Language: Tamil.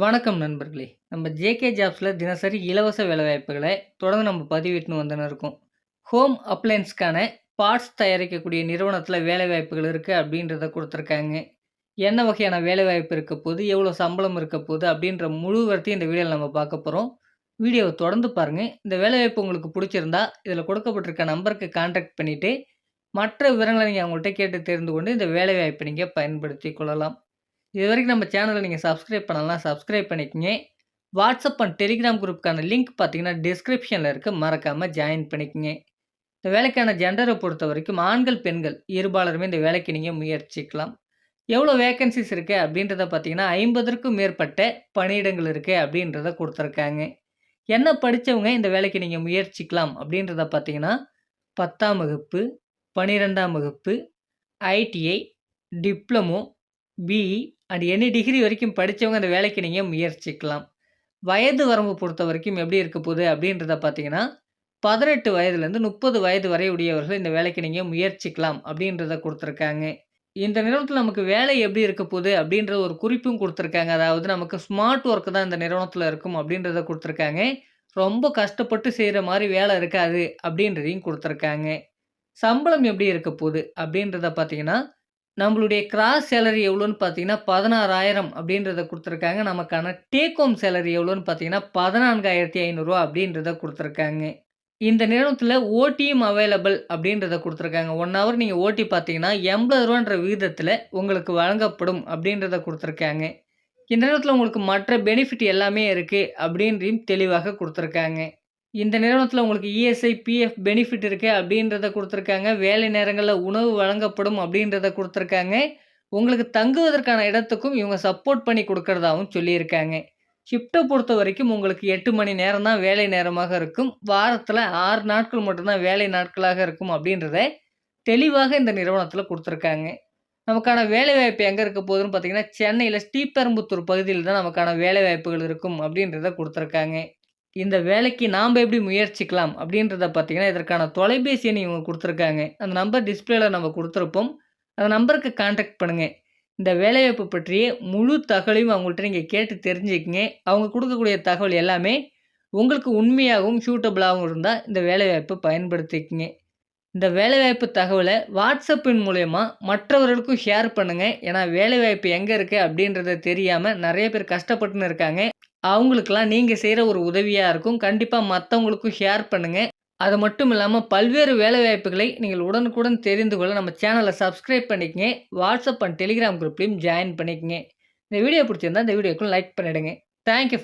வணக்கம் நண்பர்களே! நம்ம ஜேகே ஜாப்ஸில் தினசரி இலவச வேலைவாய்ப்புகளை தொடர்ந்து நம்ம பதிவிட்டுன்னு வந்துன்னு இருக்கோம். ஹோம் அப்ளையன்ஸ்க்கான பார்ட்ஸ் தயாரிக்கக்கூடிய நிறுவனத்தில் வேலைவாய்ப்புகள் இருக்குது அப்படின்றத கொடுத்துருக்காங்க என்ன வகையான வேலைவாய்ப்பு இருக்க போது, எவ்வளோ சம்பளம் இருக்க போகுது அப்படின்ற முழு வரத்தையும் இந்த வீடியோவில் நம்ம பார்க்க போகிறோம் வீடியோவை தொடர்ந்து பாருங்கள் இந்த வேலைவாய்ப்பு உங்களுக்கு பிடிச்சிருந்தா இதில் கொடுக்கப்பட்டிருக்க நம்பருக்கு கான்டாக்ட் பண்ணிவிட்டு மற்ற விவரங்களை நீங்கள் அவங்கள்ட்ட கேட்டு தெரிந்து கொண்டு இந்த வேலைவாய்ப்பை நீங்கள் பயன்படுத்தி கொள்ளலாம். இது வரைக்கும் நம்ம சேனலை நீங்கள் சப்ஸ்கிரைப் பண்ணலாம் சப்ஸ்கிரைப் பண்ணிக்கங்க. வாட்ஸ்அப் அண்ட் டெலிகிராம் குரூப்புக்கான லிங்க் பார்த்தீங்கன்னா, டிஸ்கிரிப்ஷனில் இருக்குது மறக்காமல் ஜாயின் பண்ணிக்கங்க. இந்த வேலைக்கான ஜென்டரை பொறுத்த வரைக்கும் ஆண்கள், பெண்கள் இருபாலருமே இந்த வேலைக்கு நீங்கள் முயற்சிக்கலாம். எவ்வளோ வேக்கன்சிஸ் இருக்குது அப்படின்றத பார்த்தீங்கன்னா, 50ற்கும் மேற்பட்ட பணியிடங்கள் இருக்குது அப்படின்றத கொடுத்துருக்காங்க என்ன படித்தவங்க இந்த வேலைக்கு நீங்கள் முயற்சிக்கலாம் அப்படின்றத பார்த்தீங்கன்னா, 10ஆம் வகுப்பு, 12ஆம் வகுப்பு, ITI, diploma, B and any degree வரைக்கும் படித்தவங்க இந்த வேலைக்கு நீங்க முயற்சிக்கலாம். வயது வரம்பு பொறுத்த வரைக்கும் எப்படி இருக்க போகுது அப்படின்றத பார்த்தீங்கன்னா, பதினெட்டு வயதுலேருந்து முப்பது வயது வரை உடையவர்கள் இந்த வேலைக்கு நீங்க முயற்சிக்கலாம் அப்படின்றத கொடுத்துருக்காங்க. இந்த நிறுவனத்தில் நமக்கு வேலை எப்படி இருக்க போகுது அப்படின்ற ஒரு குறிப்பும் கொடுத்துருக்காங்க. அதாவது நமக்கு ஸ்மார்ட் ஒர்க் தான் இந்த நிறுவனத்தில் இருக்கும் அப்படின்றத கொடுத்துருக்காங்க. ரொம்ப கஷ்டப்பட்டு செய்கிற மாதிரி வேலை இருக்காது அப்படின்றதையும் கொடுத்துருக்காங்க. சம்பளம் எப்படி இருக்க போகுது அப்படின்றத பார்த்தீங்கன்னா, நம்மளுடைய கிராஸ் சேலரி எவ்வளோன்னு பார்த்தீங்கன்னா, 16,000 அப்படின்றத கொடுத்துருக்காங்க. நமக்கான டேக் ஹோம் சேலரி எவ்வளோன்னு பார்த்தீங்கன்னா, பதினான்காயிரத்தி ஐநூறுரூவா அப்படின்றத கொடுத்துருக்காங்க. இந்த நேரத்தில் ஓடியும் அவைலபிள் அப்படின்றத கொடுத்துருக்காங்க. ஒன் ஹவர் நீங்கள் ஓட்டி பார்த்தீங்கன்னா, எண்பது ரூபான்ற விகிதத்தில் உங்களுக்கு வழங்கப்படும் அப்படின்றத கொடுத்துருக்காங்க. இந்த நேரத்தில் உங்களுக்கு மற்ற பெனிஃபிட் எல்லாமே இருக்குது அப்படின்றையும் தெளிவாக கொடுத்துருக்காங்க. இந்த நிறுவனத்தில் உங்களுக்கு இஎஸ்ஐ, பிஎஃப் பெனிஃபிட் இருக்குது அப்படின்றத கொடுத்துருக்காங்க வேலை நேரங்களில் உணவு வழங்கப்படும் அப்படின்றத கொடுத்துருக்காங்க உங்களுக்கு தங்குவதற்கான இடத்துக்கும் இவங்க சப்போர்ட் பண்ணி கொடுக்கறதாகவும் சொல்லியிருக்காங்க. ஷிஃப்ட்டை பொறுத்த வரைக்கும் உங்களுக்கு எட்டு மணி நேரம் தான் வேலை நேரமாக இருக்கும். வாரத்தில் ஆறு நாட்கள் மட்டும்தான் வேலை நாட்களாக இருக்கும் அப்படின்றத தெளிவாக இந்த நிறுவனத்தில் கொடுத்துருக்காங்க நமக்கான வேலைவாய்ப்பு எங்கே இருக்க போதுன்னு பார்த்தீங்கன்னா, சென்னையில் ஸ்ரீபெரும்புத்தூர் பகுதியில் தான் நமக்கான வேலைவாய்ப்புகள் இருக்கும் அப்படின்றத கொடுத்துருக்காங்க இந்த வேலைக்கு நாம் எப்படி முயற்சிக்கலாம் அப்படின்றத பார்த்தீங்கன்னா, இதற்கான தொலைபேசி எண் இவங்க கொடுத்துருக்காங்க அந்த நம்பர் டிஸ்பிளேல நம்ம கொடுத்துருப்போம் அந்த நம்பருக்கு காண்டாக்ட் பண்ணுங்கள் இந்த வேலைவாய்ப்பு பற்றிய முழு தகவலையும் அவங்கள்ட்ட நீங்கள் கேட்டு தெரிஞ்சுக்கங்க. அவங்க கொடுக்கக்கூடிய தகவல் எல்லாமே உங்களுக்கு உண்மையாகவும், சூட்டபிளாகவும் இருந்தால் இந்த வேலைவாய்ப்பை பயன்படுத்திக்கங்க. இந்த வேலைவாய்ப்பு தகவலை வாட்ஸ்அப்பின் மூலயமா மற்றவர்களுக்கும் ஷேர் பண்ணுங்கள் ஏன்னா வேலைவாய்ப்பு எங்கே இருக்குது அப்படின்றத தெரியாமல் நிறைய பேர் கஷ்டப்பட்டுன்னு இருக்காங்க. அவங்களுக்கெல்லாம் நீங்கள் செய்கிற ஒரு உதவியாக இருக்கும். கண்டிப்பாக மற்றவங்களுக்கும் ஷேர் பண்ணுங்கள் அது மட்டும் இல்லாமல் பல்வேறு வேலைவாய்ப்புகளை நீங்கள் உடனுக்குடன் தெரிந்து கொள்ள நம்ம சேனலை சப்ஸ்கிரைப் பண்ணிக்கங்க. வாட்ஸ்அப் அண்ட் டெலிகிராம் குரூப்லையும் ஜாயின் பண்ணிக்கங்க. இந்த வீடியோ பிடிச்சிருந்தா இந்த வீடியோக்கும் லைக் பண்ணிவிடுங்க தேங்க் யூ